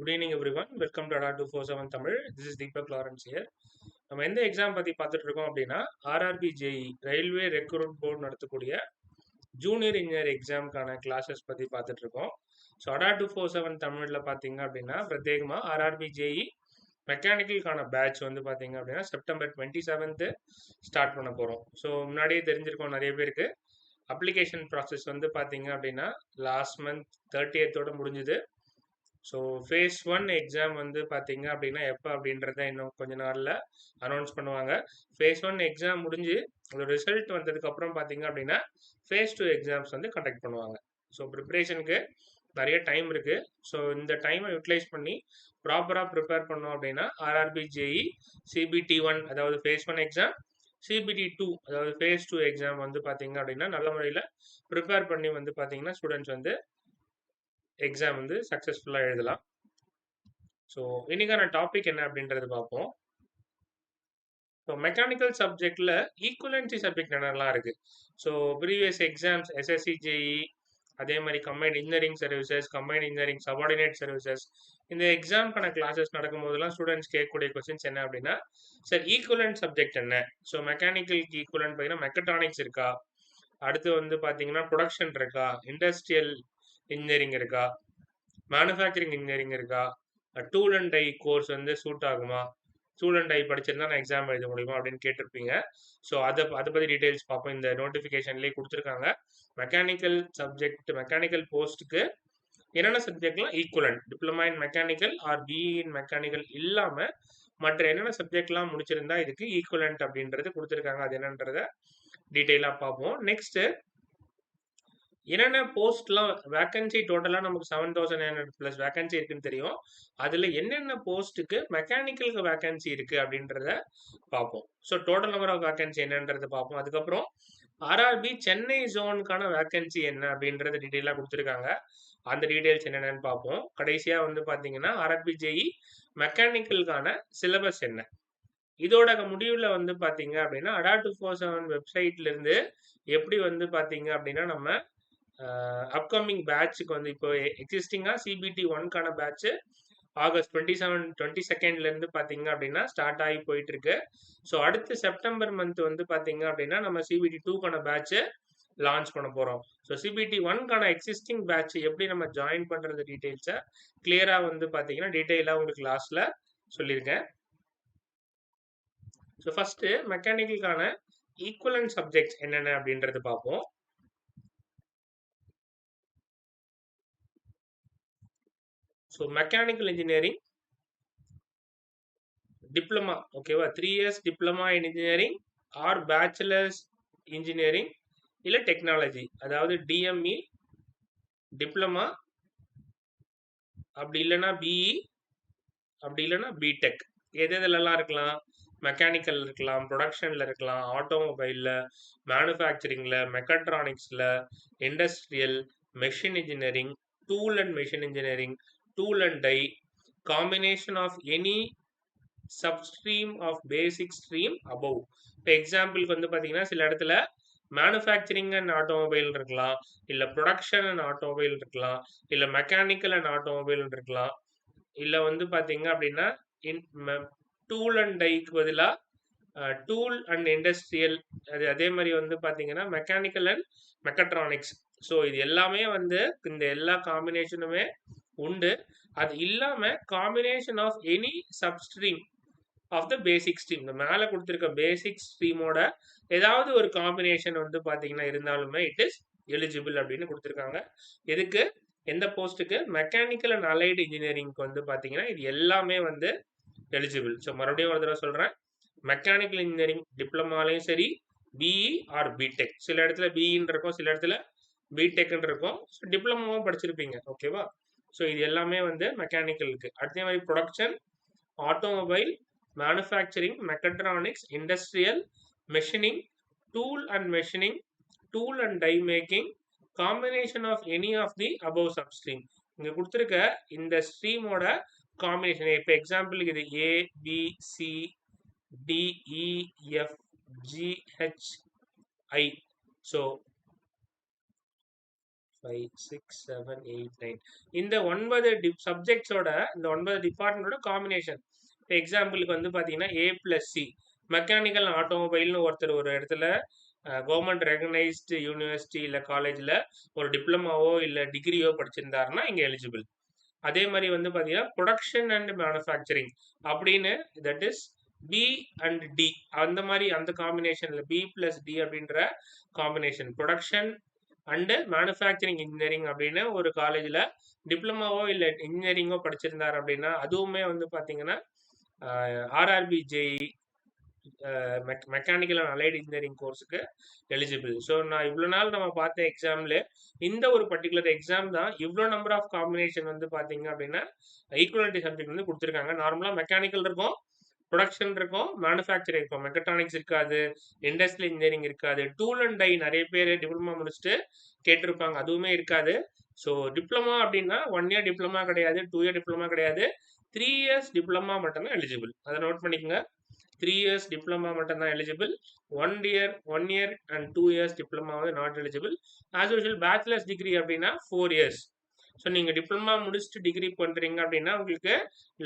Good evening everyone welcome to Adda two four seven Tamil this is Deepak Lawrence here நம்ம எந்த exam பற்றி பார்த்துட்டு இருக்கோம் அப்படின்னா RRB JE railway recruit board நடத்தக்கூடிய ஜூனியர் இன்ஜினியர் எக்ஸாமுக்கான கிளாஸஸ் பற்றி பார்த்துட்டு இருக்கோம். So Adda two four seven தமிழில் பார்த்தீங்க அப்படின்னா பிரத்யேகமாக ஆர்ஆர்பி ஜேஇ மெக்கானிக்கலுக்கான பேட்ச் வந்து பார்த்தீங்க அப்படின்னா செப்டம்பர் டுவெண்ட்டி செவன்த்து ஸ்டார்ட் பண்ண போகிறோம் ஸோ முன்னாடியே தெரிஞ்சிருக்கோம் நிறைய பேருக்கு. அப்ளிகேஷன் ப்ராசஸ் வந்து பார்த்தீங்க அப்படின்னா லாஸ்ட் மந்த் தேர்ட்டி தேர்ட்டியத்தோட முடிஞ்சுது. ஸோ ஃபேஸ் ஒன் எக்ஸாம் வந்து பார்த்தீங்க அப்படின்னா எப்போ அப்படின்றத இன்னும் கொஞ்ச நாளில் அனௌன்ஸ் பண்ணுவாங்க. ஃபேஸ் ஒன் எக்ஸாம் முடிஞ்சு அதோட ரிசல்ட் வந்ததுக்கப்புறம் பார்த்தீங்க அப்படின்னா ஃபேஸ் டூ எக்ஸாம்ஸ் வந்து கண்டக்ட் பண்ணுவாங்க. ஸோ ப்ரிப்ரேஷனுக்கு நிறைய டைம் இருக்குது ஸோ இந்த டைமை யூட்டிலைஸ் பண்ணி ப்ராப்பராக ப்ரிப்பேர் பண்ணோம் அப்படின்னா ஆர்ஆர்பி ஜேஇ சிபிடி ஒன் அதாவது phase one exam CBT two அதாவது ஃபேஸ் டூ எக்ஸாம் வந்து பார்த்தீங்க அப்படின்னா நல்ல முறையில் ப்ரிப்பேர் பண்ணி வந்து பார்த்தீங்கன்னா ஸ்டூடெண்ட்ஸ் வந்து எக்ஸாம் வந்து சக்ஸஸ்ஃபுல்லாக எழுதலாம். ஸோ இன்னைக்கான டாபிக் என்ன அப்படின்றது பார்ப்போம். ஸோ மெக்கானிக்கல் சப்ஜெக்டில் ஈக்குவலன்சி சப்ஜெக்ட் என்னெல்லாம் இருக்குது so previous exams SSC JE அதே மாதிரி combined engineering services combined engineering subordinate services இந்த எக்ஸாம்க்கான கிளாஸஸ் நடக்கும்போதெல்லாம் ஸ்டூடெண்ட்ஸ் கேட்கக்கூடிய கொஸ்டின்ஸ் என்ன அப்படின்னா சார் ஈக்குவலன்ட் சப்ஜெக்ட் என்ன? ஸோ மெக்கானிக்கலுக்கு ஈக்குவலன்ட் பார்த்தீங்கன்னா மெக்கட்ரானிக்ஸ் இருக்கா? அடுத்து வந்து பார்த்தீங்கன்னா ப்ரொடக்ஷன் இருக்கா? இண்டஸ்ட்ரியல் இன்ஜினியரிங் இருக்கா? மேனுஃபேக்சரிங் இன்ஜினியரிங் இருக்கா? டூல் அண்ட் டை கோர்ஸ் வந்து சூட் ஆகுமா? டூல் அண்ட் டை படிச்சிருந்தா நான் எக்ஸாம் எழுத முடியுமா? அப்படின்னு கேட்டிருப்பீங்க. ஸோ அதை அதை பற்றி டீட்டெயில்ஸ் பார்ப்போம். இந்த நோட்டிஃபிகேஷன்லேயே கொடுத்துருக்காங்க. மெக்கானிக்கல் சப்ஜெக்ட் மெக்கானிக்கல் போஸ்ட்டுக்கு என்னென்ன சப்ஜெக்ட்லாம் equivalent diploma in mechanical or BE in mechanical இல்லாமல் மற்ற என்னென்ன சப்ஜெக்ட்லாம் முடிச்சிருந்தா இதுக்கு ஈக்குவலன்ட் அப்படின்றது கொடுத்துருக்காங்க. அது என்னன்றத டீட்டெயிலாக பார்ப்போம். நெக்ஸ்ட்டு என்னென்ன போஸ்ட்லாம் வேக்கன்சி டோட்டலாக நமக்கு seven thousand nine hundred plus vacancy இருக்குன்னு தெரியும். அதில் என்னென்ன போஸ்ட்டுக்கு மெக்கானிக்கலுக்கு வேக்கன்சி இருக்குது அப்படின்றத பார்ப்போம். So total number of vacancy என்னன்றத பார்ப்போம். அதுக்கப்புறம் ஆர்ஆர்பி சென்னை ஜோனுக்கான வேக்கன்சி என்ன அப்படின்றத டீட்டெயிலாக கொடுத்துருக்காங்க. அந்த டீட்டெயில்ஸ் என்னென்னு பார்ப்போம். கடைசியாக வந்து பார்த்தீங்கன்னா ஆர்ஆர்பி ஜேஇ மெக்கானிக்கலுக்கான சிலபஸ் என்ன? இதோட முடிவில் வந்து பார்த்தீங்க அப்படின்னா அடா டூ ஃபோர் செவன் வெப்சைட்லேருந்து எப்படி வந்து பார்த்தீங்க அப்படின்னா நம்ம அப்கமிங் பேட்சுக்கு வந்து இப்போ எக்ஸிஸ்டிங்காக CBT ஒன்க்கான batch August twenty seven twenty செகண்ட்லேருந்து பார்த்தீங்க அப்படின்னா ஸ்டார்ட் ஆகி போயிட்டு இருக்கு ஸோ அடுத்து செப்டம்பர் மந்த் வந்து பார்த்தீங்க அப்படின்னா நம்ம சிபிடி டூக்கான பேட்ச் லான்ச் பண்ண போகிறோம் ஸோ சிபிடி ஒன்க்கான எக்ஸிஸ்டிங் பேட்ச் எப்படி நம்ம ஜாயின் பண்ணுறது டீட்டெயில்ஸை கிளியராக வந்து பார்த்தீங்கன்னா டீட்டெயிலாக உங்களுக்கு லாஸ்ட்டில் சொல்லியிருக்கேன். ஸோ ஃபஸ்ட்டு மெக்கானிக்கலுக்கான ஈக்குவலன்ட் சப்ஜெக்ட்ஸ் என்னென்ன அப்படின்றது பார்ப்போம். ஸோ மெக்கானிக்கல் இன்ஜினியரிங் டிப்ளமா ஓகேவா three years diploma in engineering or bachelors engineering இல்லை டெக்னாலஜி அதாவது டிஎம்இ டிப்ளமா அப்படி இல்லைன்னா பிஇ அப்படி இல்லைன்னா பிடெக் எது எதுலலாம் இருக்கலாம்? மெக்கானிக்கல் இருக்கலாம் ப்ரொடக்ஷனில் இருக்கலாம் ஆட்டோமொபைலில் மேனுஃபேக்சரிங்கில் மெக்கட்ரானிக்ஸில் industrial machine engineering tool and machine engineering tool and die combination of any substream of basic stream above. இப்போ எக்ஸாம்பிளுக்கு வந்து பார்த்தீங்கன்னா சில இடத்துல மேனுஃபேக்சரிங் அண்ட் ஆட்டோமொபைல் இருக்கலாம். இல்லை ப்ரொடக்ஷன் அண்ட் ஆட்டோமொபைல் இருக்கலாம். இல்லை மெக்கானிக்கல் அண்ட் ஆட்டோமொபைல் இருக்கலாம். இல்லை வந்து பார்த்தீங்க அப்படின்னா இன் டூல் அண்ட் டைக்கு பதிலாக டூல் அண்ட் இண்டஸ்ட்ரியல் அது அதே மாதிரி வந்து பார்த்தீங்கன்னா மெக்கானிக்கல் அண்ட் மெக்கட்ரானிக்ஸ் ஸோ இது எல்லாமே வந்து இந்த எல்லா காம்பினேஷனுமே உண்டு. அது இல்லாமல் combination of any substream of the basic stream இந்த மேலே கொடுத்துருக்க பேசிக் ஸ்ட்ரீமோட ஏதாவது ஒரு காம்பினேஷன் வந்து பார்த்தீங்கன்னா இருந்தாலுமே இட் இஸ் எலிஜிபிள் அப்படின்னு கொடுத்துருக்காங்க. எதுக்கு? எந்த போஸ்ட்டுக்கு மெக்கானிக்கல் அண்ட் அலைடு இன்ஜினியரிங்க்கு வந்து பார்த்தீங்கன்னா இது எல்லாமே வந்து எலிஜிபிள் ஸோ மறுபடியும் ஒரு தடவை சொல்கிறேன் மெக்கானிக்கல் இன்ஜினியரிங் டிப்ளமாலையும் சரி பிஇ ஆர் பிடெக் சில இடத்துல பிஇன்னு இருக்கும் சில இடத்துல பிடெக்னு இருக்கும். ஸோ டிப்ளமாவும் படிச்சிருப்பீங்க ஓகேவா ஸோ இது எல்லாமே வந்து மெக்கானிக்கலுக்கு அதே மாதிரி production automobile manufacturing mechatronics industrial machining tool and machining tool and die making combination of any of the above substream இங்கே கொடுத்துருக்க இந்த ஸ்ட்ரீமோட காம்பினேஷன் இப்போ எக்ஸாம்பிளுக்கு இது A B C D E F G H I so five six seven eight nine இந்த ஒன்பது tip சப்ஜெக்ட்ஸோட இந்த ஒன்பது டிபார்ட்மெண்ட்டோட காம்பினேஷன் இப்போ எக்ஸாம்பிளுக்கு வந்து பார்த்தீங்கன்னா ஏ பிளஸ் சி மெக்கானிக்கல் ஆட்டோமொபைல்னு ஒருத்தர் ஒரு இடத்துல கவர்மெண்ட் ரெகனைஸ்டு யூனிவர்சிட்டி இல்லை காலேஜில் ஒரு டிப்ளமாவோ இல்லை டிகிரியோ படிச்சிருந்தாருன்னா இங்கே எலிஜிபிள் அதே மாதிரி வந்து பார்த்தீங்கன்னா ப்ரொடக்ஷன் அண்ட் மேனுஃபேக்சரிங் அப்படின்னு that is B and D அந்த மாதிரி அந்த காம்பினேஷனில் பி பிளஸ் டி அப்படின்ற combination production and manufacturing engineering அப்படின்னு ஒரு காலேஜில் டிப்ளமாவோ இல்லை இன்ஜினியரிங்கோ படிச்சிருந்தார் அப்படின்னா அதுவுமே வந்து பார்த்தீங்கன்னா RRB mech mechanical and allied engineering கோர்ஸுக்கு eligible so நான் இவ்வளோ நாள் நம்ம பார்த்த எக்ஸாமில் இந்த ஒரு பர்டிகுலர் எக்ஸாம் தான் இவ்வளோ நம்பர் ஆஃப் காம்பினேஷன் வந்து பார்த்தீங்க அப்படின்னா ஈக்குவலிட்டி சப்ஜெக்ட் வந்து கொடுத்துருக்காங்க. நார்மலாக மெக்கானிக்கல் இருக்கும் ப்ரொடக்ஷன் இருக்கும் மேனுஃபேக்சரிங் இருக்கும். மெக்கட்ரானிக்ஸ் இருக்காது இண்டஸ்ட்ரியல் இன்ஜினியரிங் இருக்காது. டூல் அண்ட் டை நிறைய பேர் டிப்ளமா முடிச்சுட்டு கேட்டிருப்பாங்க. அதுவுமே இருக்காது. ஸோ டிப்ளமா அப்படின்னா ஒன் இயர் டிப்ளமா கிடையாது டூ இயர் டிப்ளமா கிடையாது. த்ரீ இயர்ஸ் டிப்ளமா மட்டும்தான் எலிஜிபிள் அதை நோட் பண்ணிக்கோங்க. த்ரீ இயர்ஸ் டிப்ளமா மட்டும்தான் eligible one year one year and two years diploma வந்து not eligible as usual bachelors degree அப்படின்னா four years so நீங்கள் diploma முடிச்சுட்டு டிகிரி பண்ணுறீங்க அப்படின்னா உங்களுக்கு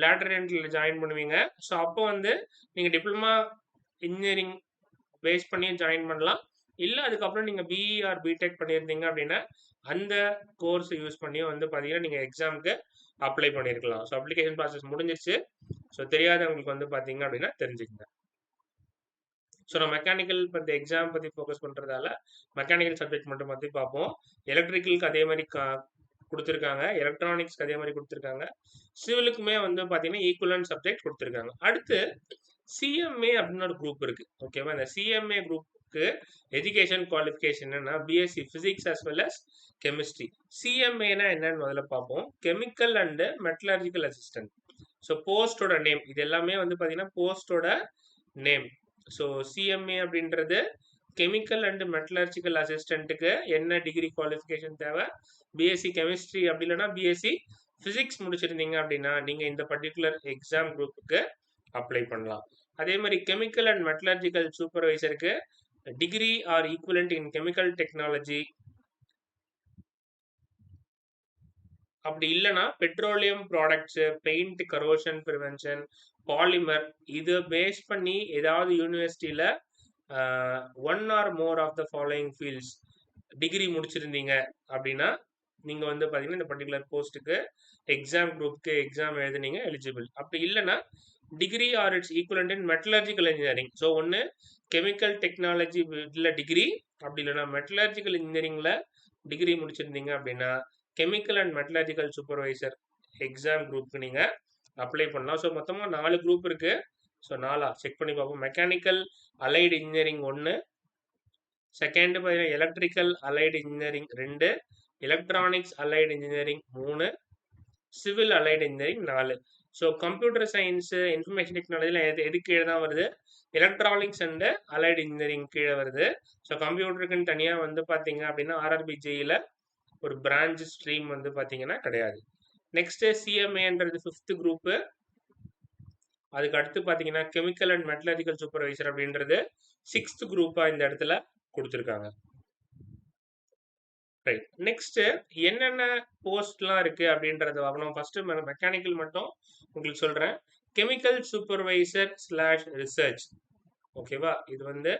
லேட்டர் எண்டில் ஜாயின் பண்ணுவீங்க. ஸோ அப்போ வந்து நீங்கள் டிப்ளமா இன்ஜினியரிங் பேஸ் பண்ணி ஜாயின் பண்ணலாம். இல்லை அதுக்கப்புறம் நீங்கள் பிஇ ஆர் பிடெக் பண்ணியிருந்தீங்க அப்படின்னா அந்த கோர்ஸ் யூஸ் பண்ணி வந்து பார்த்தீங்கன்னா நீங்கள் எக்ஸாமுக்கு அப்ளை பண்ணியிருக்கலாம். ஸோ அப்ளிகேஷன் ப்ராசஸ் முடிஞ்சிருச்சு. ஸோ தெரியாதவங்களுக்கு வந்து பார்த்தீங்க அப்படின்னா தெரிஞ்சுக்கங்க. ஸோ நான் மெக்கானிக்கல் பற்றி எக்ஸாம் பற்றி ஃபோக்கஸ் பண்ணுறதால மெக்கானிக்கல் சப்ஜெக்ட் மட்டும் பற்றி பார்ப்போம். எலக்ட்ரிக்கலுக்கு அதே மாதிரி கா கொடுத்துருக்காங்க. எலக்ட்ரானிக்ஸ் அதே மாதிரி கொடுத்துருக்காங்க. சிவிலுக்குமே வந்து பார்த்தீங்கன்னா ஈக்குவலன் சப்ஜெக்ட் கொடுத்துருக்காங்க. அடுத்து சிஎம்ஏ அப்படின்னு ஒரு குரூப் இருக்கு. ஓகேவா இந்த சிஎம்ஏ குரூப்புக்கு எஜுகேஷன் குவாலிஃபிகேஷன் என்னன்னா BSc physics as well as chemistry சிஎம்ஏனா என்னன்னு முதல்ல பார்ப்போம். Chemical and metallurgical assistant so போஸ்டோட name இது எல்லாமே வந்து பார்த்தீங்கன்னா போஸ்டோட நேம் ஸோ சிஎம்ஏ அப்படின்றது கெமிக்கல் அண்ட் மெட்டலர்ஜிக்கல் அசிஸ்டண்ட்டுக்கு என்ன டிகிரி குவாலிஃபிகேஷன் தேவை? பிஎஸ்சி கெமிஸ்ட்ரி அப்படி இல்லைன்னா பிஎஸ்சி ஃபிசிக்ஸ் முடிச்சிருந்தீங்க அப்படின்னா நீங்கள் இந்த பர்டிகுலர் எக்ஸாம் குரூப்புக்கு அப்ளை பண்ணலாம். அதே மாதிரி chemical and metallurgical சூப்பர்வைசருக்கு degree or equivalent in chemical technology அப்படி இல்லைன்னா petroleum products paint corrosion prevention polymer இதை பேஸ் பண்ணி ஏதாவது யூனிவர்சிட்டியில் one or more of the following fields degree முடிச்சிருந்தீங்க அப்படின்னா நீங்கள் வந்து பார்த்தீங்கன்னா இந்த பர்டிகுலர் போஸ்ட்டுக்கு எக்ஸாம் குரூப்க்கு எக்ஸாம் எழுதுனீங்க எலிஜிபிள் அப்படி இல்லைன்னா degree or its equivalent in metallurgical engineering so ஒன்று கெமிக்கல் டெக்னாலஜி இதில் டிகிரி அப்படி இல்லைன்னா மெட்டலர்ஜிக்கல் இன்ஜினியரிங்கில் டிகிரி முடிச்சிருந்தீங்க அப்படின்னா chemical and metallurgical supervisor exam குரூப்க்கு நீங்கள் அப்ளை பண்ணலாம். ஸோ மொத்தமாக நாலு குரூப் இருக்குது ஸோ நாலா செக் பண்ணி பார்ப்போம். மெக்கானிக்கல் அலைடு இன்ஜினியரிங் ஒன்று செகண்ட் பார்த்தீங்கன்னா எலக்ட்ரிக்கல் அலைடு இன்ஜினியரிங் ரெண்டு எலக்ட்ரானிக்ஸ் அலைடு இன்ஜினியரிங் மூணு சிவில் அலைடு இன்ஜினியரிங் நாலு. ஸோ கம்ப்யூட்டர் சயின்ஸு இன்ஃபர்மேஷன் டெக்னாலஜியில் எது எது கீழே தான் வருது? எலக்ட்ரானிக்ஸ் அண்டு அலைடு இன்ஜினியரிங் கீழே வருது. ஸோ கம்ப்யூட்டருக்குன்னு தனியாக வந்து பார்த்தீங்க அப்படின்னா ஆர்ஆர்பிஜியில் ஒரு பிரான்ச் ஸ்ட்ரீம் வந்து பார்த்தீங்கன்னா கிடையாது. நெக்ஸ்ட்டு சிஎம்ஏன்றது ஃபிஃப்த்து குரூப்பு அதுக்கு அடுத்து பார்த்தீங்கன்னா கெமிக்கல் அண்ட் மெட்டலஜிக்கல் சூப்பர்வைசர் அப்படின்றது சிக்ஸ்த் குரூப்பாக இந்த இடத்துல கொடுத்துருக்காங்க. ரைட் நெக்ஸ்ட் என்னென்ன போஸ்ட்லாம் இருக்கு அப்படின்றத பார்க்கணும். ஃபர்ஸ்ட் மெக்கானிக்கல் மட்டும் உங்களுக்கு சொல்றேன். கெமிக்கல் சூப்பர்வைசர் ஸ்லாஷ் ரிசர்ச் ஓகேவா இது வந்து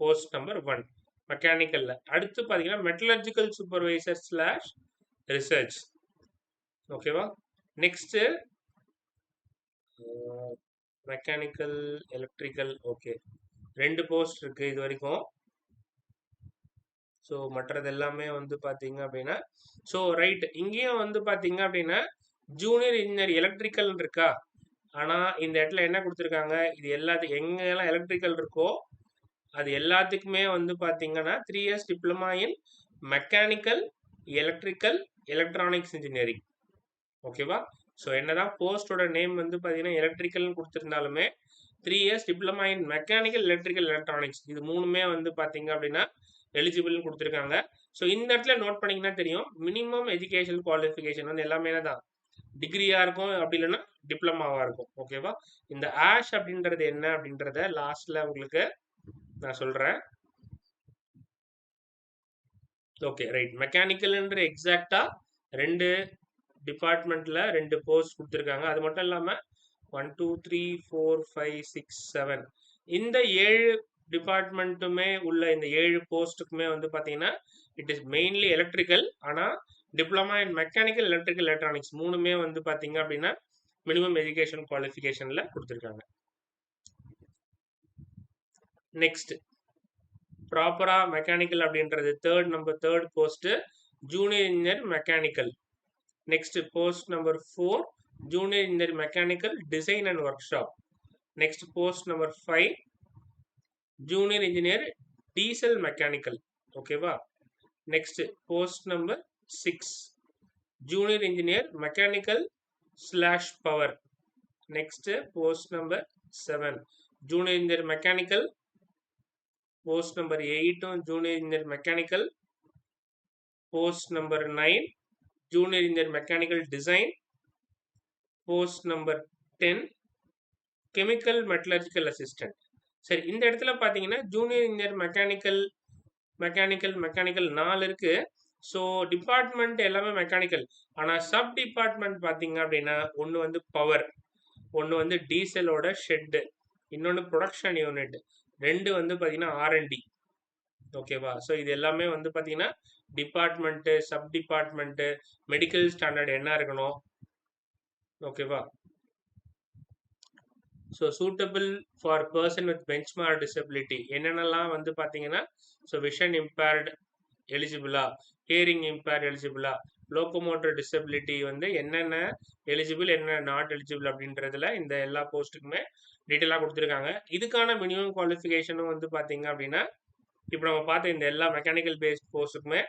போஸ்ட் நம்பர் ஒன் மெக்கானிக்கல்ல அடுத்து பார்த்தீங்கன்னா மெட்டலர்ஜிக்கல் சூப்பர்வைசர் ஸ்லாஷ் ரிசர்ச் ஓகேவா நெக்ஸ்ட் மெக்கானிக்கல் எலக்ட்ரிக்கல் ஓகே ரெண்டு போஸ்ட் இருக்கு இது வரைக்கும். ஸோ மற்றது எல்லாமே வந்து பார்த்தீங்க அப்படின்னா ஸோ ரைட் இங்கேயும் வந்து பார்த்தீங்க அப்படின்னா ஜூனியர் இன்ஜினியர் எலக்ட்ரிக்கல் இருக்கா? ஆனால் இந்த இடத்துல என்ன கொடுத்துருக்காங்க? இது எல்லாத்துக்கும் எங்கெல்லாம் எலக்ட்ரிக்கல் இருக்கோ அது எல்லாத்துக்குமே வந்து பார்த்தீங்கன்னா three years diploma in mechanical electrical electronics engineering ஓகேவா ஸோ என்னதான் போஸ்டோட நேம் வந்து பார்த்தீங்கன்னா எலக்ட்ரிக்கல்னு கொடுத்துருந்தாலுமே three years diploma in mechanical electrical electronics இது மூணுமே வந்து பார்த்தீங்க அப்படின்னா எலிஜிபிள்னு கொடுத்துருக்காங்க. ஸோ இந்த இடத்துல நோட் பண்ணிங்கன்னா தெரியும். மினிமம் எஜுகேஷன் குவாலிஃபிகேஷன் வந்து எல்லாமே தான் டிகிரியாக இருக்கும் அப்படி இல்லைன்னா டிப்ளமாவாக இருக்கும். ஓகேவா இந்த ஆஷ் அப்படின்றது என்ன அப்படின்றத லாஸ்ட்ல உங்களுக்கு நான் சொல்கிறேன் ஓகே ரைட் மெக்கானிக்கல்ன்ற எக்ஸாக்டாக ரெண்டு டிபார்ட்மெண்ட்ல ரெண்டு போஸ்ட் கொடுத்துருக்காங்க. அது மட்டும் இல்லாம one two three four five six seven இந்த ஏழு டிபார்ட்மெண்ட்டுமே உள்ள இந்த ஏழு போஸ்ட்டுக்குமே வந்து பார்த்தீங்கன்னா இட் இஸ் மெயின்லி எலக்ட்ரிக்கல் ஆனால் diploma in mechanical electrical electronics மூணுமே வந்து பார்த்தீங்க அப்படின்னா மினிமம் எஜுகேஷன் குவாலிஃபிகேஷனில் கொடுத்துருக்காங்க. நெக்ஸ்ட் ப்ராப்பராக மெக்கானிக்கல் அப்படின்றது third number third post junior engineer mechanical Next post number 4 Junior Engineer Mechanical Design and Workshop. Next post number 5 Junior Engineer Diesel Mechanical. Okay, wow. Next post number 6 Junior Engineer Mechanical slash Power. Next post number 7 Junior Engineer Mechanical. Post number 8 Junior Engineer Mechanical. Post number 9 junior in their mechanical design post number ten chemical metallurgical assistant சரி இந்த இடத்துல பார்த்தீங்கன்னா junior engineer mechanical mechanical mechanical நாலு இருக்குது so department எல்லாமே mechanical ஆனால் sub department பார்த்தீங்க அப்படின்னா ஒன்று வந்து பவர் ஒன்று வந்து டீசலோட ஷெட்டு இன்னொன்று ப்ரொடக்ஷன் யூனிட் ரெண்டு வந்து பார்த்தீங்கன்னா ஆர்என்டி ஓகேவா ஸோ இது எல்லாமே வந்து பார்த்தீங்கன்னா department sub department medical standard என்ன இருக்கணும்? ஓகேவா? So suitable for person with benchmark disability என்னென்னலாம் வந்து பார்த்தீங்கன்னா ஸோ விஷன் இம்பேர்டு எலிஜிபிளா ஹியரிங் இம்பேர்ட் எலிஜிபிளா லோக்கோமோட்டர் டிசபிலிட்டி வந்து என்னென்ன எலிஜிபிள் என்ன நாட் எலிஜிபிள் அப்படின்றதுல இந்த எல்லா போஸ்ட்டுக்குமே டீட்டெயிலாக கொடுத்துருக்காங்க. இதுக்கான மினிமம் குவாலிஃபிகேஷனும் வந்து பார்த்தீங்க அப்படின்னா இப்போ நம்ம பார்த்த இந்த எல்லா mechanical based கோர்ஸுக்குமே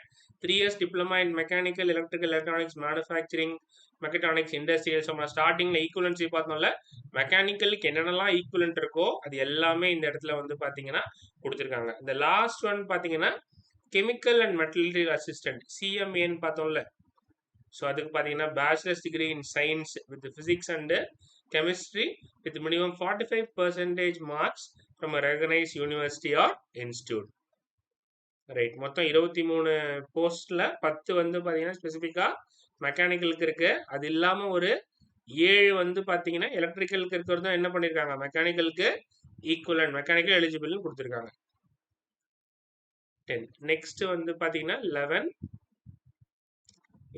three years diploma in mechanical electrical electronics manufacturing mechatronics industrials நம்ம ஸ்டார்டிங்கில் ஈக்குவலன்சி பார்த்தோம்ல மெக்கானிக்கலுக்கு என்னென்னலாம் ஈக்குவலன்ட் இருக்கோ அது எல்லாமே இந்த இடத்துல வந்து பார்த்தீங்கன்னா கொடுத்துருக்காங்க. இந்த லாஸ்ட் ஒன் பார்த்தீங்கன்னா கெமிக்கல் அண்ட் மெட்டீரியல் அசிஸ்டன்ட் சிஎம்ஏன்னு பார்த்தோம்ல. ஸோ அதுக்கு பார்த்தீங்கன்னா bachelors degree in science with physics and chemistry with minimum forty five percentage marks from recognise university or institute right மொத்தம் இருபத்தி மூணு போஸ்ட்ல பத்து வந்து பார்த்தீங்கன்னா ஸ்பெசிஃபிக்காக மெக்கானிக்கலுக்கு இருக்கு. அது இல்லாமல் ஒரு ஏழு வந்து பார்த்தீங்கன்னா எலக்ட்ரிக்கலுக்கு தான் என்ன பண்ணியிருக்காங்க மெக்கானிக்கலுக்கு ஈக்குவலன் மெக்கானிக்கல் எலிஜிபிள்னு கொடுத்துருக்காங்க. டென் நெக்ஸ்ட் வந்து பார்த்தீங்கன்னா லெவன்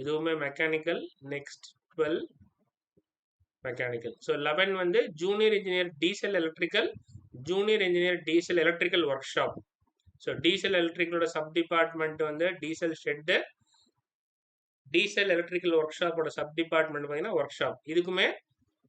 இதுவுமே mechanical next twelve mechanical so eleven வந்து junior engineer diesel electrical junior engineer diesel electrical work shop so diesel எலக்ட்ரிக்கலோட sub department வந்து diesel shed diesel electrical work ஷாப்போட சப் டிபார்ட்மெண்ட் பார்த்தீங்கன்னா work shop இதுக்குமே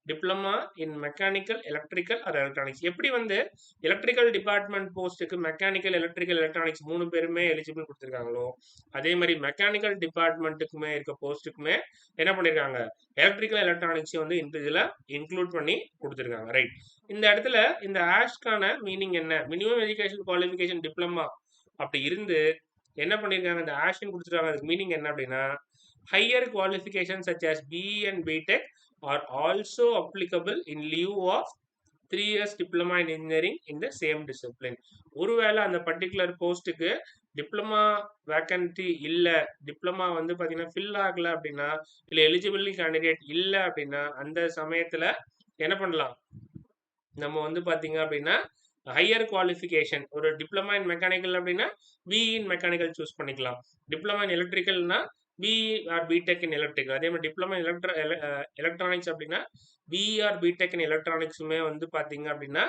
diploma in mechanical electrical or electronics எப்படி வந்து electrical department போஸ்ட்டுக்கு mechanical electrical electronics மூணு பேருமே eligible கொடுத்துருக்காங்களோ அதே மாதிரி மெக்கானிக்கல் டிபார்ட்மெண்ட்டுக்குமே இருக்க போஸ்ட்டுக்குமே என்ன பண்ணியிருக்காங்க எலக்ட்ரிக்கல் எலக்ட்ரானிக்ஸையும் வந்து இதில் இன்க்ளூட் பண்ணி கொடுத்துருக்காங்க ரைட் இந்த இடத்துல இந்த ஆஷ்கான மீனிங் என்ன? மினிமம் எஜுகேஷன் குவாலிஃபிகேஷன் டிப்ளமா அப்படி இருந்து என்ன பண்ணியிருக்காங்க இந்த ஆஷன் கொடுத்துருக்காங்க அதுக்கு மீனிங் என்ன அப்படின்னா higher qualification such as BE and BTech are also applicable in lieu of three years diploma in engineering in the same discipline ஒருவேளை அந்த பர்டிகுலர் போஸ்ட்டுக்கு டிப்ளமா வேக்கன்சி இல்லை டிப்ளமா வந்து பார்த்தீங்கன்னா ஃபில் ஆகலை அப்படின்னா இல்லை எலிஜிபிலிட்டி கேண்டிடேட் இல்லை அப்படின்னா அந்த சமயத்தில் என்ன பண்ணலாம்? நம்ம வந்து பார்த்தீங்க அப்படின்னா ஹையர் குவாலிஃபிகேஷன் ஒரு டிப்ளமா இன் மெக்கானிக்கல் அப்படின்னா பிஇ இன் மெக்கானிக்கல் சூஸ் பண்ணிக்கலாம். Diploma in எலக்ட்ரிக்கல்னா BE or BTech in electrical அதே மாதிரி டிப்ளமா எலக்ட்ரா எலக்ட்ரானிக்ஸ் அப்படின்னா பிஇ ஆர் பிடெக் இன் எலக்ட்ரானிக்ஸுமே வந்து பார்த்தீங்க அப்படின்னா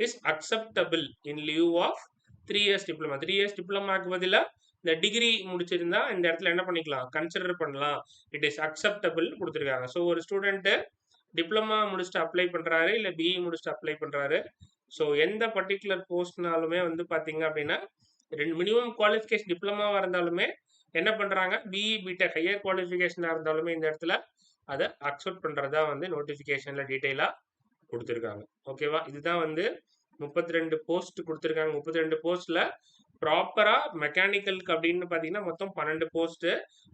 is acceptable in lieu of three years diploma three years டிப்ளமாக்கு பதிலாக இந்த டிகிரி முடிச்சிருந்தா இந்த இடத்துல என்ன பண்ணிக்கலாம்? கன்சிடர் பண்ணலாம். இட் இஸ் அக்செப்டபிள் கொடுத்துருக்காங்க. ஸோ ஒரு ஸ்டூடெண்ட்டு டிப்ளமா முடிச்சுட்டு அப்ளை பண்ணுறாரு இல்லை பிஇ முடிச்சுட்டு அப்ளை பண்ணுறாரு ஸோ எந்த பர்டிகுலர் போஸ்ட்னாலுமே வந்து பார்த்தீங்க அப்படின்னா ரெண்டு மினிமம் குவாலிஃபிகேஷன் டிப்ளமாவாக இருந்தாலுமே என்ன பண்ணுறாங்க பிஇ பிடெக் ஹையர் குவாலிஃபிகேஷனாக இருந்தாலுமே இந்த இடத்துல அதை அக்செப்ட் பண்ணுறதா வந்து நோட்டிஃபிகேஷனில் டீட்டெயிலாக கொடுத்துருக்காங்க. ஓகேவா இதுதான் வந்து முப்பத்தி ரெண்டு போஸ்ட் கொடுத்துருக்காங்க முப்பத்தி ரெண்டு போஸ்ட்டில் ப்ராப்பராக மெக்கானிக்கலுக்கு அப்படின்னு பார்த்தீங்கன்னா மொத்தம் பன்னெண்டு போஸ்ட்டு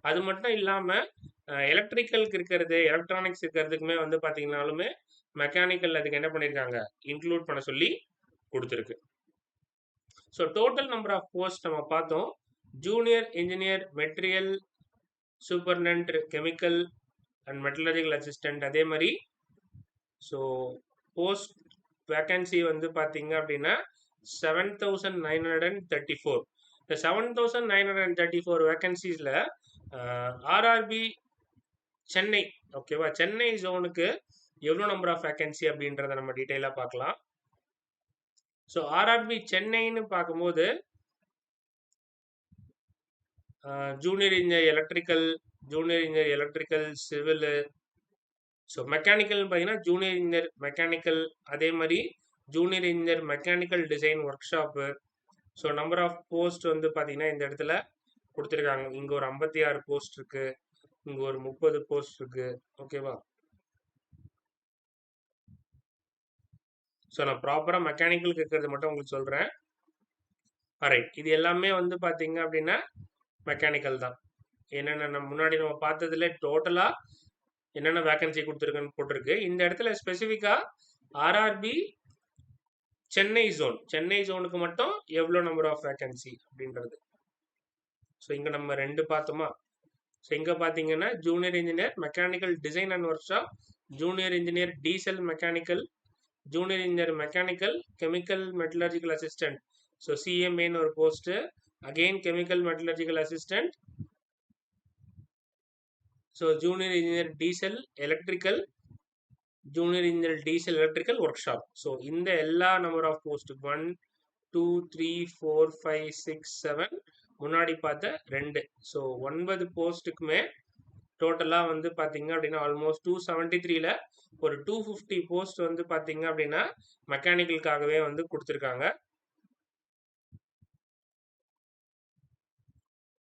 அது மட்டும் இல்லாமல் எலக்ட்ரிக்கலுக்கு இருக்கிறது எலக்ட்ரானிக்ஸ் இருக்கிறதுக்குமே வந்து பார்த்தீங்கன்னாலுமே மெக்கானிக்கல் அதுக்கு என்ன பண்ணியிருக்காங்க இன்க்ளூட் பண்ண சொல்லி கொடுத்துருக்கு. So total number of post நம்ம பார்த்தோம். Junior engineer material superintendent chemical and metallurgical assistant அதே மாதிரி. ஸோ போஸ்ட் வேக்கன்சி வந்து பார்த்தீங்க அப்படின்னா seven thousand nine hundred and thirty four இந்த seven thousand nine hundred and thirty four வேக்கன்சிஸில் RRB Chennai ஓகேவா சென்னை ஜோனுக்கு எவ்வளோ நம்பர் ஆஃப் வேக்கன்சி அப்படின்றத நம்ம டீட்டெயிலாக பார்க்கலாம் ஸோ ஆர்ஆர்பி சென்னைன்னு பார்க்கும்போது junior engineer electrical junior engineer electrical civil so மெக்கானிக்கல்னு பார்த்தீங்கன்னா ஜூனியர் இன்ஜினியர் மெக்கானிக்கல் அதே மாதிரி junior engineer mechanical design work shop so number of post வந்து பார்த்தீங்கன்னா இந்த இடத்துல கொடுத்துருக்காங்க. இங்கே ஒரு ஐம்பத்தி ஆறு போஸ்ட் இருக்கு. இங்கே ஒரு முப்பது போஸ்ட் இருக்கு. ஓகேவா ஸோ நான் ப்ராப்பராக மெக்கானிக்கல் இருக்கிறது மட்டும் உங்களுக்கு சொல்கிறேன் ரைட் இது எல்லாமே வந்து பார்த்தீங்க அப்படின்னா மெக்கானிக்கல் தான். என்னென்ன நம்ம முன்னாடி நம்ம பார்த்ததுல டோட்டலாக என்னென்ன வேக்கன்சி கொடுத்துருக்குன்னு போட்டிருக்கு. இந்த இடத்துல ஸ்பெசிஃபிக்காக ஆர்ஆர்பி சென்னை ஜோன் சென்னை ஜோனுக்கு மட்டும் எவ்வளோ நம்பர் ஆஃப் வேக்கன்சி அப்படின்றது. ஸோ இங்கே நம்ம ரெண்டு பார்த்தோமா? ஸோ இங்கே பார்த்தீங்கன்னா junior engineer mechanical design and workshop junior engineer diesel mechanical junior engineer mechanical chemical metallurgical assistant so சிஎம்ஏன்னு ஒரு post again chemical metallurgical assistant. So junior engineer diesel electrical. Junior engineer diesel electrical workshop so இந்த எல்லா number of post one two three four five six seven முன்னாடி பார்த்த ரெண்டு. So ஒன்பது போஸ்ட்டுக்குமே டோட்டலாக வந்து பார்த்தீங்க அப்படின்னா ஆல்மோஸ்ட் டூ செவன்ட்டி த்ரீல ஒரு டூ ஃபிஃப்டி போஸ்ட் வந்து பார்த்தீங்க அப்படின்னா மெக்கானிக்கலுக்காகவே வந்து கொடுத்துருக்காங்க.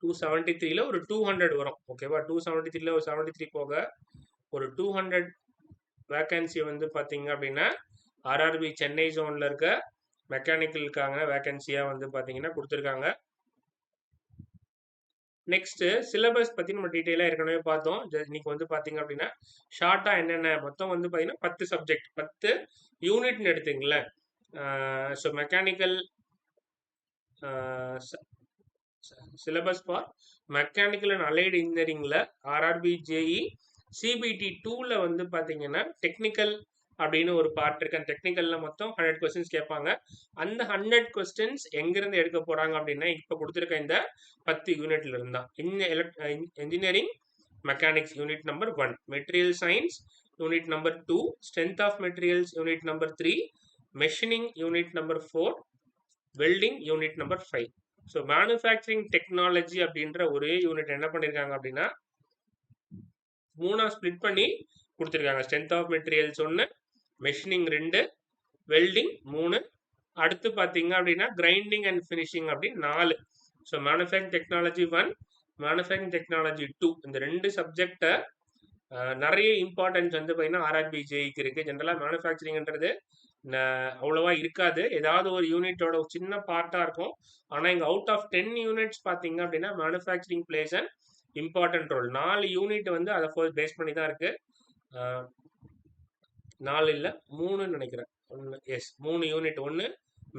டூ செவன்ட்டி த்ரீல ஒரு டூ ஹண்ட்ரட் வரும். ஓகேவா டூ செவன்ட்டி த்ரீல ஒரு செவன்ட்டி த்ரீ போக ஒரு டூ ஹண்ட்ரட் வேக்கன்சி வந்து பார்த்தீங்க அப்படின்னா ஆர்ஆர்பி சென்னை ஜோனில் இருக்க மெக்கானிக்கலுக்காக வேக்கன்சியாக வந்து பார்த்தீங்கன்னா கொடுத்துருக்காங்க. நெக்ஸ்ட் சிலபஸ் பற்றி நம்ம டீட்டெயிலாக ஏற்கனவே பார்த்தோம். இன்னைக்கு வந்து பார்த்தீங்க அப்படின்னா ஷார்ட்டாக என்னென்ன? மொத்தம் வந்து பார்த்தீங்கன்னா பத்து சப்ஜெக்ட் பத்து யூனிட்னு எடுத்துங்களேன் so mechanical syllabus for mechanical and allied இன்ஜினியரிங்கில் RRB JE CBT டூவில் வந்து பார்த்தீங்கன்னா டெக்னிக்கல் அப்படின்னு ஒரு பார்ட் இருக்கு. அந்த டெக்னிக்கலில் மொத்தம் ஹண்ட்ரட் கொஸ்டின்ஸ் கேட்பாங்க. அந்த ஹண்ட்ரட் கொஸ்டின்ஸ் எங்கேருந்து எடுக்க போகிறாங்க அப்படின்னா இப்போ கொடுத்துருக்க இந்த பத்து யூனிட்ல இருந்தா engineering mechanics unit number one material science unit number two strength of materials unit number three machining unit number four welding unit number five so manufacturing technology அப்படின்ற ஒரே யூனிட் என்ன பண்ணியிருக்காங்க அப்படின்னா மூணாக ஸ்ப்ளிட் பண்ணி கொடுத்துருக்காங்க. ஸ்ட்ரென்த் ஆஃப் மெட்டீரியல்ஸ் ஒன்று machining ரெண்டு வெல்டிங் மூணு. அடுத்து பார்த்தீங்க அப்படின்னா கிரைண்டிங் அண்ட் ஃபினிஷிங் அப்படின்னு நாலு. So manufacturing technology one manufacturing technology two இந்த ரெண்டு சப்ஜெக்டை நிறைய இம்பார்ட்டன்ஸ் வந்து பார்த்தீங்கன்னா ஆர்ஆர்பி ஜேஇக்கு இருக்குது ஜென்ரலாக மேனுஃபேக்சரிங்ன்றது அவ்வளோவா இருக்காது. ஏதாவது ஒரு யூனிட்டோட சின்ன பார்ட்டாக இருக்கும். ஆனால் இங்கே அவுட் ஆஃப் டென் யூனிட்ஸ் பார்த்தீங்க அப்படின்னா manufacturing plays and important role நாலு யூனிட் வந்து அதை ஃபோர் பேஸ் பண்ணி தான் இருக்குது நாலு இல்லை மூணுன்னு நினைக்கிறேன். ஒன்று எஸ் மூணு யூனிட் ஒன்று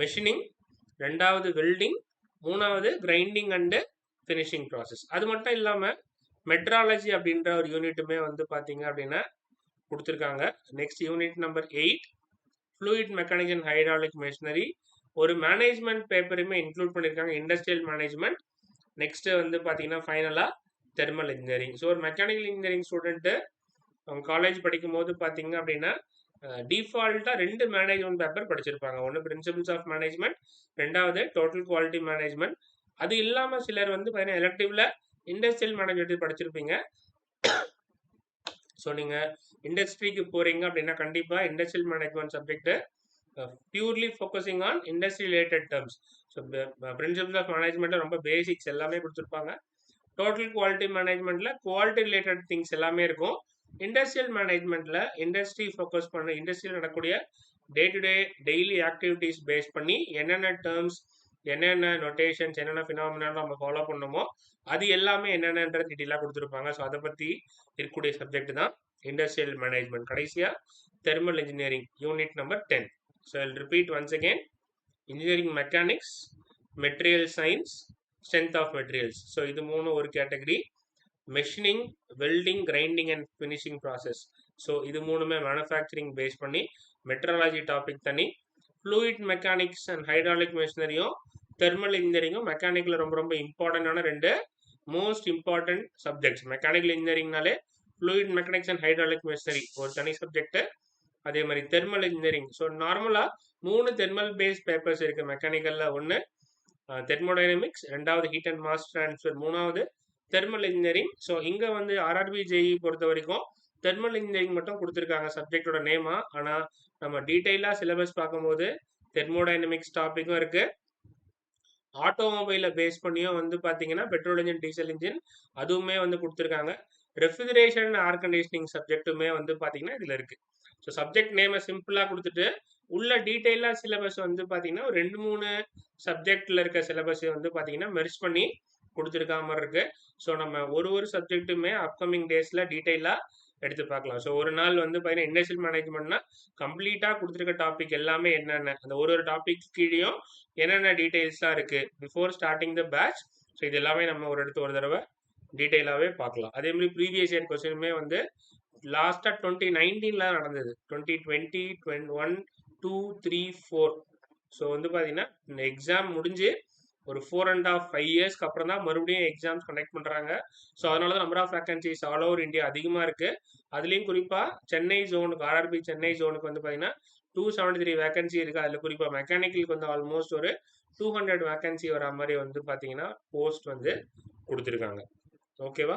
மெஷினிங் ரெண்டாவது வெல்டிங் மூணாவது கிரைண்டிங் அண்டு ஃபினிஷிங் ப்ராசஸ் அது மட்டும் இல்லாமல் மெட்ராலஜி அப்படின்ற ஒரு யூனிட்டுமே வந்து பார்த்தீங்க அப்படின்னா கொடுத்துருக்காங்க. Next unit number eight fluid mechanic and hydraulic machinery ஒரு மேனேஜ்மெண்ட் பேப்பருமே இன்க்ளூட் பண்ணியிருக்காங்க இண்டஸ்ட்ரியல் மேனேஜ்மெண்ட் நெக்ஸ்ட்டு வந்து பார்த்தீங்கன்னா ஃபைனலாக தெர்மல் இன்ஜினியரிங் ஸோ ஒரு மெக்கானிக்கல் இன்ஜினியரிங் ஸ்டூடெண்ட்டு அவங்க காலேஜ் படிக்கும் போது பார்த்தீங்க அப்படின்னா டிஃபால்ட்டாக ரெண்டு மேனேஜ்மெண்ட் பேப்பர் படிச்சிருப்பாங்க. ஒன்று பிரின்சிபல்ஸ் ஆஃப் மேனேஜ்மெண்ட் ரெண்டாவது டோட்டல் குவாலிட்டி மேனேஜ்மெண்ட் அது இல்லாமல் சிலர் வந்து பார்த்தீங்கன்னா எலக்டிவ்ல இண்டஸ்ட்ரியல் மேனேஜ்மெண்ட் படிச்சிருப்பீங்க. ஸோ நீங்கள் இண்டஸ்ட்ரிக்கு போகிறீங்க அப்படின்னா கண்டிப்பாக industrial management subject purely focusing on industry related terms so principles of மேனேஜ்மெண்ட்டில் ரொம்ப பேசிக்ஸ் எல்லாமே கொடுத்துருப்பாங்க. டோட்டல் குவாலிட்டி மேனேஜ்மெண்ட்டில் குவாலிட்டி ரிலேட்டட் திங்ஸ் எல்லாமே இருக்கும். இண்டஸ்ட்ரியல் மேனேஜ்மெண்ட்டில் இண்டஸ்ட்ரி ஃபோக்கஸ் பண்ண இண்டஸ்ட்ரியில் நடக்கூடிய day to day daily activities base பண்ணி என்னென்ன டேர்ம்ஸ் என்னென்ன நொட்டேஷன்ஸ் என்னென்ன ஃபினாமினா நம்ம ஃபாலோ பண்ணணுமோ அது எல்லாமே என்னென்னன்ற டீட்டெயிலாக கொடுத்துருப்பாங்க. ஸோ அதை பற்றி இருக்கக்கூடிய சப்ஜெக்ட் தான். இண்டஸ்ட்ரியல் மேனேஜ்மெண்ட் கடைசியாக thermal engineering unit number ten so I repeat once again engineering mechanics material science strength of materials so இது மூணு ஒரு category machining welding grinding and finishing process so இது மூணுமே மேனுஃபேக்சரிங் பேஸ் பண்ணி metrology topic தனி fluid mechanics and hydraulic மிஷினரியும் thermal இன்ஜினியரிங்கும் மெக்கானிக்கில் ரொம்ப ரொம்ப இம்பார்ட்டண்டான ரெண்டு most important subjects mechanical இன்ஜினியரிங்னாலே fluid mechanics and hydraulic machinery ஒரு தனி சப்ஜெக்ட் அதே மாதிரி தெர்மல் இன்ஜினியரிங் ஸோ நார்மலாக மூணு தெர்மல் பேஸ்ட் பேப்பர்ஸ் இருக்குது மெக்கானிக்கலில் ஒன்று தெர்மோடைனமிக்ஸ் ரெண்டாவது ஹீட் அண்ட் மாஸ் ட்ரான்ஸ்ஃபர் மூணாவது தெர்மல் இன்ஜினியரிங் ஸோ இங்கே வந்து ஆர்ஆர்பி ஜேஇ பொறுத்த வரைக்கும் தெர்மல் இன்ஜினியரிங் மட்டும் கொடுத்துருக்காங்க சப்ஜெக்டோட நேமா ஆனால் நம்ம டீட்டெயிலாக சிலபஸ் பார்க்கும்போது தெர்மோடைனமிக்ஸ் டாப்பிக்கும் இருக்குது ஆட்டோமொபைலை பேஸ் பண்ணியும் வந்து பார்த்தீங்கன்னா பெட்ரோல் இன்ஜின் டீசல் இன்ஜின் அதுவுமே வந்து கொடுத்துருக்காங்க. ரெஃப்ரிஜரேஷன் ஏர் கண்டிஷனிங் சப்ஜெக்ட்டுமே வந்து பார்த்தீங்கன்னா இதில் இருக்குது ஸோ சப்ஜெக்ட் நேமை சிம்பிளாக கொடுத்துட்டு உள்ள டீட்டெயிலாக சிலபஸ் வந்து பார்த்தீங்கன்னா ஒரு ரெண்டு மூணு சப்ஜெக்டில் இருக்க சிலபஸை வந்து பார்த்தீங்கன்னா மெர்ஜ் பண்ணி கொடுத்துருக்கா மாதிரி இருக்கு. ஸோ நம்ம ஒரு ஒரு சப்ஜெக்ட்டுமே அப்கமிங் டேஸில் டீட்டெயிலாக எடுத்து பார்க்கலாம். ஸோ ஒரு நாள் வந்து பார்த்தீங்கன்னா இண்டஸ்ட்ரியல் மேனேஜ்மெண்ட்னா கம்ப்ளீட்டாக கொடுத்துருக்க டாபிக் எல்லாமே என்னென்ன? அந்த ஒரு ஒரு டாபிக் கீழேயும் என்னென்ன டீட்டெயில்ஸ்லாம் இருக்குது before starting the batch so இது எல்லாமே நம்ம ஒரு இடத்து ஒரு தடவை டீட்டெயிலாகவே பார்க்கலாம். அதே மாதிரி ப்ரீவியஸ் இயர் கொஸ்டினுமே வந்து லாஸ்ட்டாக டுவெண்ட்டி நைன்டீனில் நடந்தது. Twenty twenty twenty one two three four so வந்து பார்த்தீங்கன்னா இந்த எக்ஸாம் முடிஞ்சு ஒரு ஃபோர் அண்ட் ஆஃப் ஃபைவ் இயர்ஸ்க்கு அப்புறம் தான் மறுபடியும் எக்ஸாம்ஸ் கண்டக்ட் பண்ணுறாங்க ஸோ அதனால தான் number of vacancies all over India அதிகமாக இருக்குது அதுலேயும் குறிப்பாக சென்னை ஜோனுக்கு ஆர்ஆர்பி சென்னை ஜோனுக்கு வந்து பார்த்தீங்கன்னா டூ செவன்டி த்ரீ வேகன்சி இருக்குது அதில் குறிப்பாக மெக்கானிக்கலுக்கு வந்து ஆல்மோஸ்ட் ஒரு டூ ஹண்ட்ரட் வேக்கன்சி வர மாதிரி வந்து பார்த்தீங்கன்னா போஸ்ட் வந்து கொடுத்துருக்காங்க. ஓகேவா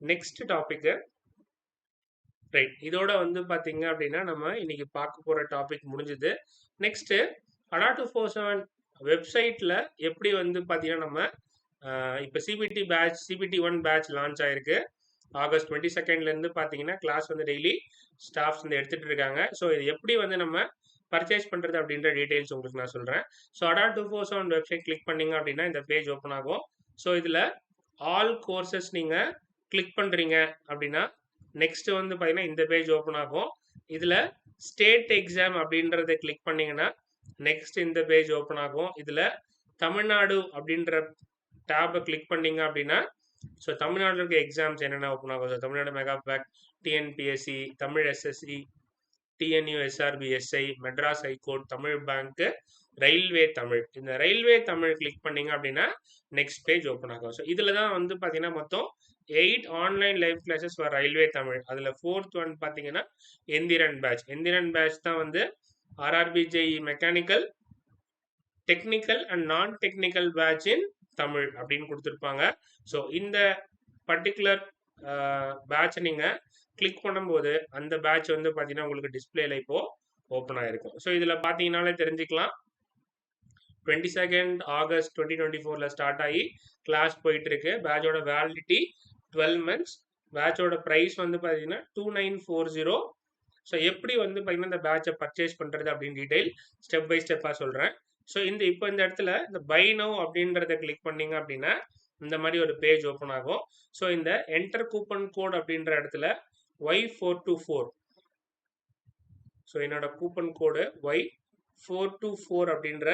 நெக்ஸ்ட் டாபிக்கு ரைட் இதோட வந்து பார்த்தீங்க அப்படின்னா நம்ம இன்னைக்கு பார்க்க போகிற டாபிக் முடிஞ்சுது. நெக்ஸ்ட்டு அடா டூ ஃபோர் செவன் வெப்சைட்டில் எப்படி வந்து பார்த்தீங்கன்னா நம்ம இப்போ CBT batch CBT one batch launch ஆயிருக்கு. ஆகஸ்ட் டுவெண்ட்டி செகண்ட்லேருந்து பார்த்தீங்கன்னா கிளாஸ் வந்து டெய்லி ஸ்டாஃப்ஸ் வந்து எடுத்துகிட்டு இருக்காங்க. ஸோ இது எப்படி வந்து நம்ம பர்ச்சேஸ் பண்ணுறது அப்படின்ற டீட்டெயில்ஸ் உங்களுக்கு நான் சொல்கிறேன் so Adda two four seven website click பண்ணிங்க அப்படின்னா இந்த பேஜ் ஓப்பன் ஆகும். ஸோ இதில் ஆல் கோர்சஸ் நீங்கள் கிளிக் பண்ணுறீங்க அப்படின்னா நெக்ஸ்ட் வந்து பார்த்தீங்கன்னா இந்த பேஜ் ஓப்பன் ஆகும். இதில் ஸ்டேட் எக்ஸாம் அப்படின்றத கிளிக் பண்ணீங்கன்னா நெக்ஸ்ட் இந்த பேஜ் ஓப்பன் ஆகும். இதில் தமிழ்நாடு அப்படின்ற டேபை கிளிக் பண்ணிங்க அப்படின்னா ஸோ தமிழ்நாட்டில் இருக்க எக்ஸாம்ஸ் என்னென்ன ஓப்பன் ஆகும்? So Tamil Nadu mega pack TNPSC Tamil SSC TNU Madras high court Tamil bank railway Tamil. இந்த ரயில்வே தமிழ் கிளிக் பண்ணீங்க அப்படின்னா நெக்ஸ்ட் பேஜ் ஓப்பன் ஆகும். ஸோ இதில் தான் வந்து பார்த்தீங்கன்னா மொத்தம் eight online live classes for railway Tamil. அதில் ஃபோர்த் ஒன் பார்த்தீங்கன்னா எந்திரன் பேட்ச் எந்திரன் பேட்ச் தான் வந்து RRB JE mechanical technical and non technical batch in Tamil அப்படின்னு கொடுத்துருப்பாங்க. ஸோ இந்த பர்டிகுலர் பேட்சை நீங்கள் கிளிக் பண்ணும்போது அந்த பேட்ச் வந்து பார்த்தீங்கன்னா உங்களுக்கு டிஸ்பிளேல இப்போ ஓப்பன் ஆயிருக்கும். ஸோ இதில் பார்த்தீங்கன்னாலே தெரிஞ்சுக்கலாம். Twenty second August twenty twenty ஃபோரில் ஸ்டார்ட் ஆகி கிளாஸ் போயிட்டு இருக்கு பேட்சோட வேலிடிட்டி டுவெல் மந்த்ஸ் பேட்சோட ப்ரைஸ் வந்து பார்த்தீங்கன்னா two nine four zero so எப்படி வந்து பார்த்தீங்கன்னா இந்த பேட்சை பர்ச்சேஸ் பண்ணுறது அப்படின்னு டீட்டெயில் ஸ்டெப் பை ஸ்டெப்பாக சொல்கிறேன் ஸோ இந்த இப்போ இந்த இடத்துல இந்த பை நவ் அப்படின்றத கிளிக் பண்ணீங்க அப்படின்னா இந்த மாதிரி ஒரு பேஜ் ஓப்பன் ஆகும். ஸோ இந்த என்டர் கூப்பன் கோட் அப்படின்ற இடத்துல Y four two four so என்னோட coupon code Y four two four அப்படின்ற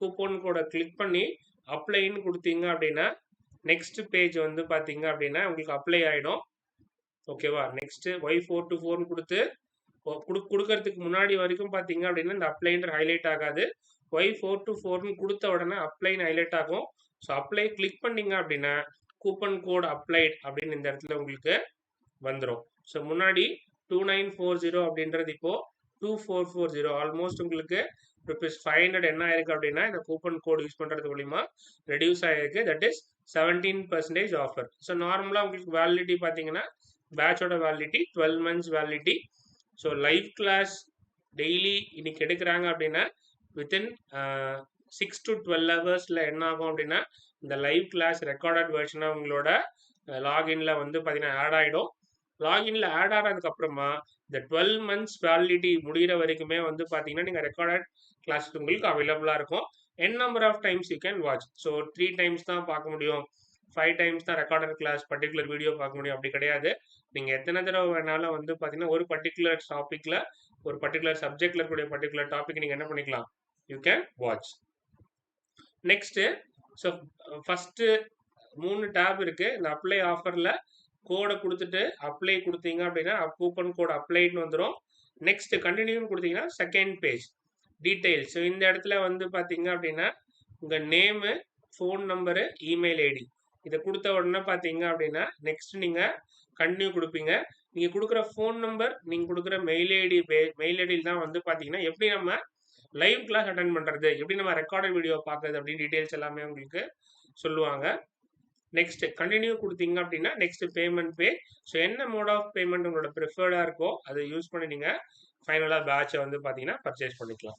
கூப்பன் கோடை கிளிக் பண்ணி அப்ளைன்னு கொடுத்தீங்க அப்படின்னா நெக்ஸ்ட் பேஜ் வந்து பார்த்தீங்க அப்படின்னா உங்களுக்கு அப்ளை ஆகிடும் ஓகேவா நெக்ஸ்ட்டு ஒய் ஃபோர் டூ ஃபோர்னு கொடுத்து கொடு கொடுக்கறதுக்கு முன்னாடி வரைக்கும் பார்த்தீங்க அப்படின்னா இந்த அப்ளைன்ற ஹைலைட் ஆகாது. ஒய் ஃபோர் டூ ஃபோர்னு கொடுத்த உடனே அப்ளைன்னு ஹைலைட் ஆகும். ஸோ அப்ளை கிளிக் பண்ணீங்க அப்படின்னா கூப்பன் கோட் அப்ளைட் அப்படின்னு இந்த இடத்துல உங்களுக்கு வந்துடும் ஸோ முன்னாடி டூ நைன் ஃபோர் ஜீரோ அப்படின்றது இப்போது two four four zero almost உங்களுக்கு ருபீஸ் ஃபைவ் ஹண்ட்ரட் என்ன ஆயிருக்கு அப்படின்னா இந்த கூப்பன் கோட் யூஸ் பண்ணுறது மூலிமா ரெடியூஸ் ஆகிருக்கு that is seventeen percentage offer so நார்மலாக உங்களுக்கு வேலிடிட்டி பார்த்தீங்கன்னா பேட்சோட validity twelve months validity so live class daily இன்னைக்கு எடுக்கிறாங்க அப்படின்னா வித்தின் சிக்ஸ் டு டுவெல் ஹவர்ஸில் என்ன ஆகும் அப்படின்னா இந்த லைவ் கிளாஸ் ரெக்கார்டட் வெர்ஷனாக உங்களோட லாகின்ல வந்து பார்த்தீங்கன்னா ஆட் ஆகிடும் லாகின்ல ஆட் ஆனதுக்கு அப்புறமா இந்த டுவெல் மந்த்ஸ் வேலிடிட்டி முடிகிற வரைக்குமே வந்து பார்த்தீங்கன்னா நீங்கள் ரெக்கார்டட் கிளாஸ் உங்களுக்கு அவைலபிளாக இருக்கும். N number of times you can watch so three times தான் பார்க்க முடியும். ஃபைவ் டைம்ஸ் தான் ரெக்கார்டட் கிளாஸ் பர்டிகுலர் வீடியோ பார்க்க முடியும். அப்படி கிடையாது. நீங்கள் எத்தனை தடவை வேணாலும் வந்து பார்த்தீங்கன்னா ஒரு பர்டிகுலர் டாப்பிக்கில் ஒரு பர்டிகுலர் சப்ஜெக்டில் இருக்கக்கூடிய பர்டிகுலர் டாபிக் நீங்கள் என்ன பண்ணிக்கலாம்? You can watch next so first மூணு டேப் இருக்குது இந்த அப்ளை ஆஃபரில் கோடை கொடுத்துட்டு அப்ளை கொடுத்தீங்க அப்படின்னா கூப்பன் கோட் அப்ளைன்னு வந்துடும் நெக்ஸ்ட் கண்டினியூன்னு கொடுத்தீங்கன்னா செகண்ட் பேஜ் டீட்டெயில்ஸ் ஸோ இந்த இடத்துல வந்து பார்த்தீங்க அப்படின்னா உங்கள் name phone number email ID இதை கொடுத்த உடனே பார்த்தீங்க அப்படின்னா நெக்ஸ்ட் நீங்கள் கண்டினியூ கொடுப்பீங்க. நீங்கள் கொடுக்குற ஃபோன் நம்பர் நீங்கள் கொடுக்குற மெயில் ஐடி மெயில் ஐடியில் தான் வந்து பார்த்தீங்கன்னா எப்படி நம்ம லைவ் கிளாஸ் அட்டன் பண்ணுறது எப்படி நம்ம ரெக்கார்டட் வீடியோ பார்க்குறது அப்படின்னு டீட்டெயில்ஸ் எல்லாமே உங்களுக்கு சொல்லுவாங்க. நெக்ஸ்ட் கண்டினியூ கொடுத்தீங்க அப்படின்னா நெக்ஸ்ட் பேமெண்ட் பே ஸோ என்ன மோட் ஆஃப் பேமெண்ட் உங்களோட ப்ரிஃபர்டாக இருக்கோ அதை யூஸ் பண்ணி நீங்கள் ஃபைனலாக பேட்சை வந்து பார்த்தீங்கன்னா பர்ச்சேஸ் பண்ணிக்கலாம்.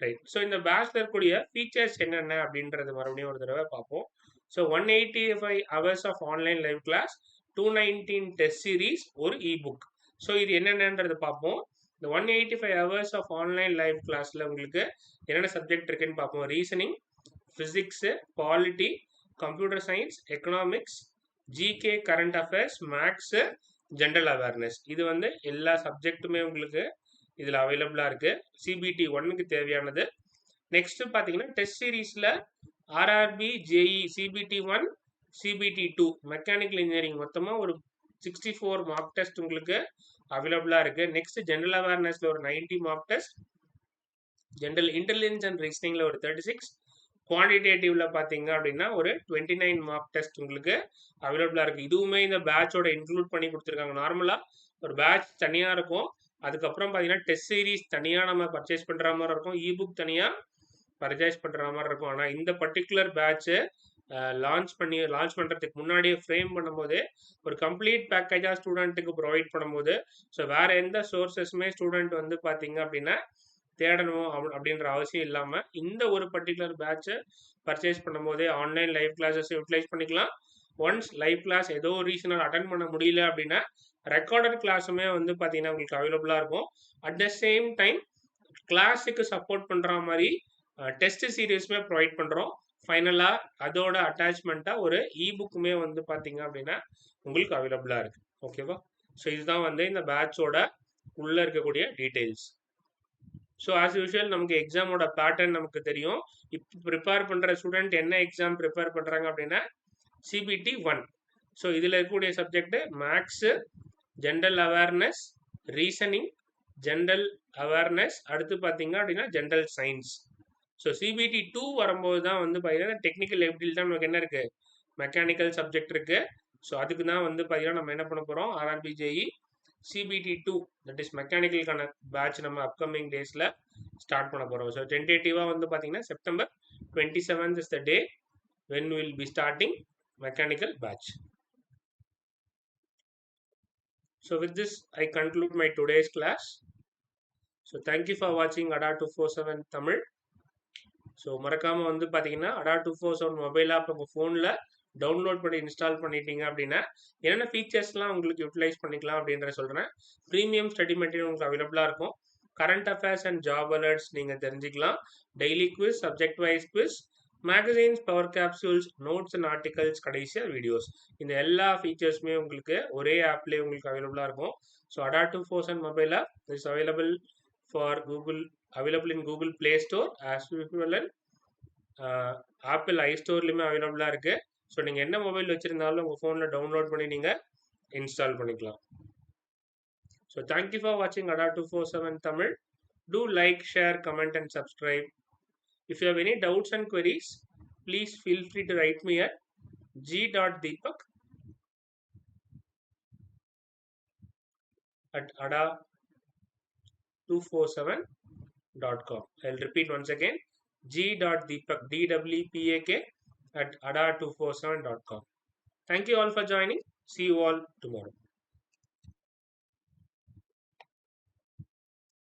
ரைட் ஸோ இந்த பேட்ச்ல இருக்கக்கூடிய ஃபீச்சர்ஸ் என்னென்ன அப்படின்றது மறுபடியும் ஒரு தடவை பார்ப்போம். So one eighty five hours of online live class two nineteen test series ஒரு இ புக் ஸோ இது என்னென்னன்றது பார்ப்போம். இந்த one eighty five hours of online live கிளாஸில் உங்களுக்கு என்னென்ன சப்ஜெக்ட் இருக்குன்னு பார்ப்போம். Reasoning physics polity computer science economics GK current affairs maths general awareness இது வந்து எல்லா சப்ஜெக்ட்டுமே உங்களுக்கு இதில் அவைலபிளாக இருக்குது சிபிடி ஒன்னுக்கு தேவையானது. நெக்ஸ்ட் பார்த்தீங்கன்னா டெஸ்ட் சீரீஸில் RRB JE CBT one CBT two mechanical engineering மொத்தமாக ஒரு சிக்ஸ்டி ஃபோர் மார்க் டெஸ்ட் உங்களுக்கு அவைலபிளாக இருக்குது நெக்ஸ்ட் ஜென்ரல் அவேர்னஸில் ஒரு ninety mark test general intelligence and ரீசனிங்கில் ஒரு தேர்ட்டி சிக்ஸ் குவான்டிடேட்டிவ்ல பார்த்தீங்க அப்படின்னா ஒரு டுவெண்ட்டி நைன் மார்க் டெஸ்ட் உங்களுக்கு அவைலபிளாக இருக்குது இதுவுமே இந்த பேட்சோட இன்க்ளூட் பண்ணி கொடுத்துருக்காங்க. நார்மலாக ஒரு பேட்ச் தனியாக இருக்கும். அதுக்கப்புறம் பார்த்தீங்கன்னா டெஸ்ட் சீரீஸ் தனியாக நம்ம பர்ச்சேஸ் பண்ணுற மாதிரி இருக்கும். இபுக் தனியாக பர்ச்சேஸ் பண்ணுற மாதிரி இருக்கும். ஆனால் இந்த பர்டிகுலர் பேட்ச்சு லான்ச் பண்ணி லான்ச் பண்ணுறதுக்கு முன்னாடியே ஃப்ரேம் பண்ணும்போது ஒரு கம்ப்ளீட் பேக்கேஜாக ஸ்டூடெண்ட்டுக்கு ப்ரொவைட் பண்ணும்போது ஸோ வேறு எந்த சோர்சஸுமே ஸ்டூடெண்ட் வந்து பார்த்தீங்க அப்படின்னா தேடணும் அப்படின்ற அவசியம் இல்லாமல் இந்த ஒரு பர்டிகுலர் பேட்சை பர்ச்சேஸ் பண்ணும்போதே ஆன்லைன் லைவ் கிளாஸஸ் யூட்டிலைஸ் பண்ணிக்கலாம். ஒன்ஸ் லைவ் கிளாஸ் ஏதோ ரீசனால் அட்டன் பண்ண முடியல அப்படின்னா ரெக்கார்டட் கிளாஸுமே வந்து பார்த்தீங்கன்னா உங்களுக்கு அவைலபிளாக இருக்கும். அட் த சேம் டைம் கிளாஸுக்கு சப்போர்ட் பண்ணுற மாதிரி டெஸ்ட் சீரீஸுமே ப்ரொவைட் பண்ணுறோம் ஃபைனலாக அதோட அட்டாச்மெண்ட்டாக ஒரு இபுக்குமே வந்து பார்த்தீங்க அப்படின்னா உங்களுக்கு அவைலபிளாக இருக்குது ஓகேவா ஸோ இதுதான் வந்து இந்த பேட்சோட உள்ளே இருக்கக்கூடிய டீட்டெயில்ஸ் ஸோ ஆஸ் யூஷுவல் நமக்கு எக்ஸாமோட பேட்டர்ன் நமக்கு தெரியும். இப்போ ப்ரிப்பேர் பண்ணுற ஸ்டூடெண்ட் என்ன எக்ஸாம் ப்ரிப்பேர் பண்ணுறாங்க அப்படின்னா சிபிடி ஒன் ஸோ இதில் இருக்கக்கூடிய subject maths general awareness reasoning general awareness அடுத்து பார்த்தீங்க அப்படின்னா general science so CBT two வரும்போது தான் வந்து பார்த்தீங்கன்னா டெக்னிக்கல் எபிலிட்டி தான் நமக்கு என்ன இருக்குது மெக்கானிக்கல் சப்ஜெக்ட் இருக்குது ஸோ அதுக்கு தான் வந்து பார்த்தீங்கன்னா நம்ம என்ன பண்ண போகிறோம் RRB JE CBT two that is மெக்கானிக்கலுக்கான batch நம்ம அப்கமிங் டேஸில் ஸ்டார்ட் பண்ண போகிறோம் ஸோ டென்டேட்டிவாக வந்து பார்த்தீங்கன்னா September twenty seventh is the day when will be starting mechanical batch So with this, I conclude my today's class. So thank you for watching ADA 247 Tamil. So மறக்காமல் வந்து பார்த்தீங்கன்னா Adda two four seven mobile app உங்கள் ஃபோனில் download பண்ணி install பண்ணிட்டீங்க அப்படின்னா என்னென்ன ஃபீச்சர்ஸ்லாம் உங்களுக்கு யூட்டிலைஸ் பண்ணிக்கலாம் அப்படின்ற சொல்கிறேன் ப்ரீமியம் ஸ்டடி மெட்டீரியல் உங்களுக்கு அவைலபிளாக இருக்கும் current affairs and job alerts நீங்கள் தெரிஞ்சுக்கலாம் daily quiz subject wise quiz magazines power capsules notes and articles கடைசியாக வீடியோஸ் இந்த எல்லா ஃபீச்சர்ஸுமே உங்களுக்கு ஒரே ஆப்லேயே உங்களுக்கு அவைலபிளாக இருக்கும். So adaptive force four seven mobile app is available for Google available in Google Play Store as usual and Apple i ஸ்டோர்லையுமே அவைலபிளாக இருக்குது ஸோ நீங்கள் என்ன மொபைல் வச்சுருந்தாலும் உங்கள் ஃபோனில் டவுன்லோட் பண்ணி நீங்கள் இன்ஸ்டால் பண்ணிக்கலாம். ஸோ தேங்க்யூ ஃபார் வாட்சிங் adaptive four seven Tamil do like share comment and subscribe If you have any doubts and queries, please feel free to write me at g.deepak at ada247.com. I'll repeat once again g.deepak d-w-p-a-k at ada247.com. Thank you all for joining. See you all tomorrow.